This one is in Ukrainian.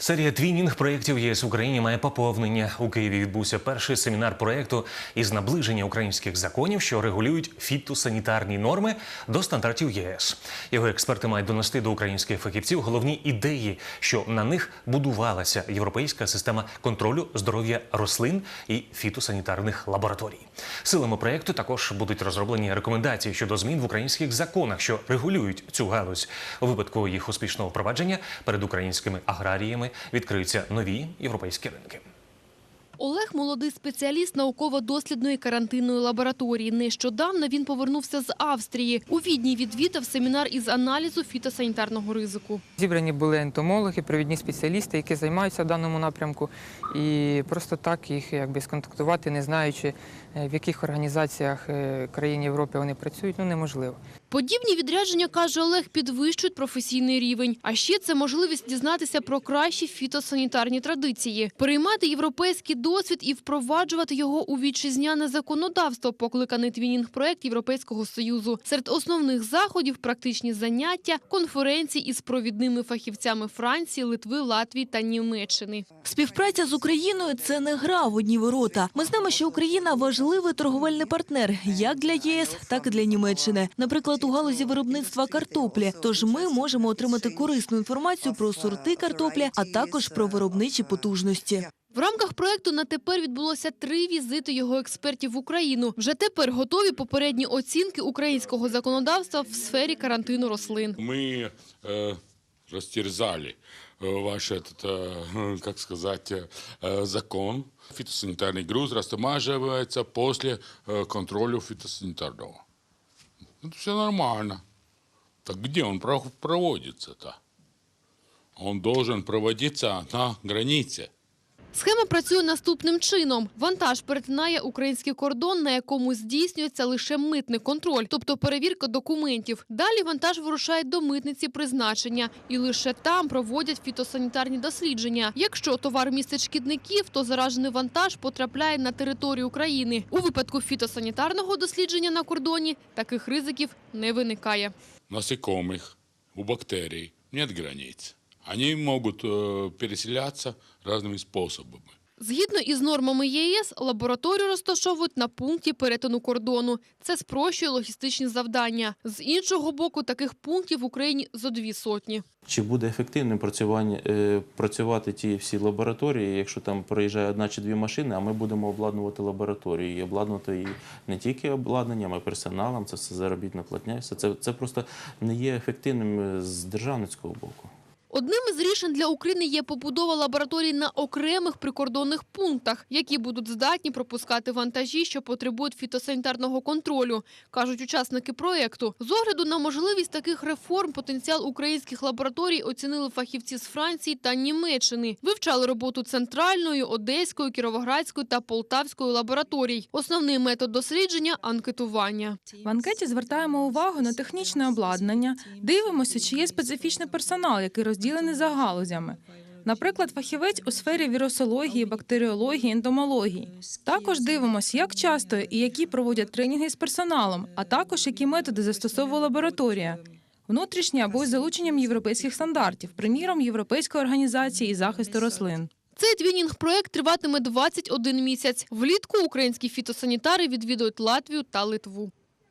Серія твінінг проєктів ЄС в Україні має поповнення. У Києві відбувся перший семінар проєкту із наближення українських законів, що регулюють фітосанітарні норми до стандартів ЄС. Його експерти мають донести до українських фахівців головні ідеї, що на них будувалася європейська система контролю здоров'я рослин і фітосанітарних лабораторій. Силами проєкту також будуть розроблені рекомендації щодо змін в українських законах, що регулюють цю галузь. У випадку їх успішного впровадження перед українськими аграріями відкриються нові європейські ринки. Олег – молодий спеціаліст науково-дослідної карантинної лабораторії. Нещодавно він повернувся з Австрії. У Відні відвідав семінар із аналізу фітосанітарного ризику. Зібрані були ентомологи, провідні спеціалісти, які займаються в даному напрямку, і просто так їх якби сконтактувати, не знаючи, е, в яких організаціях е, країн Європи вони працюють, ну неможливо. Подібні відрядження, каже Олег, підвищують професійний рівень. А ще це можливість дізнатися про кращі фітосанітарні традиції, переймати європейський досвід і впроваджувати його у вітчизняне законодавство, покликаний твінінг-проект Європейського Союзу. Серед основних заходів – практичні заняття, конференції із провідними фахівцями Франції, Литви, Латвії та Німеччини. Співпраця з Україною це не гра в одні ворота. Ми знаємо, що Україна важливий торговельний партнер як для ЄС, так і для Німеччини. Наприклад, у галузі виробництва картоплі. Тож ми можемо отримати корисну інформацію про сорти картоплі, а також про виробничі потужності. В рамках проекту на тепер відбулося три візити його експертів в Україну. Вже тепер готові попередні оцінки українського законодавства в сфері карантину рослин. Мы э, растерзали э, ваш этот, э, как сказать, э, закон. Фитосанитарный груз растамаживается после э, контроля фитосанитарного. Это все нормально. Так где он проводится-то? Он должен проводиться на границе. Схема працює наступним чином. Вантаж перетинає український кордон, на якому здійснюється лише митний контроль, тобто перевірка документів. Далі вантаж вирушає до митниці призначення, і лише там проводять фітосанітарні дослідження. Якщо товар містить шкідників, то заражений вантаж потрапляє на територію України. У випадку фітосанітарного дослідження на кордоні таких ризиків не виникає. насекомых, у бактерий нет границ. Они могут э, переселяться разными способами. Згідно із нормами ЄС, лабораторію розташовують на пункті перетину кордону. Це спрощує логістичні завдання. З іншого боку, таких пунктів в Україні зо дві сотні. Чи буде ефективним працювання, е, працювати ті всі лабораторії, якщо там проїжджає одна чи дві машини, а ми будемо обладнувати лабораторію і обладнувати її не тільки обладнанням, а й персоналом, це все заробітна платня. Все це, це просто не є ефективним е, з державницького боку. Одним із рішень для України є побудова лабораторій на окремих прикордонних пунктах, які будуть здатні пропускати вантажі, що потребують фітосанітарного контролю, кажуть учасники проєкту. З огляду на можливість таких реформ потенціал українських лабораторій оцінили фахівці з Франції та Німеччини. Вивчали роботу центральної, одеської, кіровоградської та полтавської лабораторій. Основний метод дослідження анкетування. В анкеті звертаємо увагу на технічне обладнання, дивимося, чи є специфічний персонал, який розділений за галузями. Наприклад, фахівець у сфері вірусології, бактеріології, ентомології. Також дивимося, як часто і які проводять тренінги з персоналом, а також які методи застосовує лабораторія. Внутрішні або із залученням європейських стандартів, приміром Європейської організації із захисту рослин. Цей твінінг-проект триватиме 21 місяць. Влітку українські фітосанітари відвідують Латвію та Литву.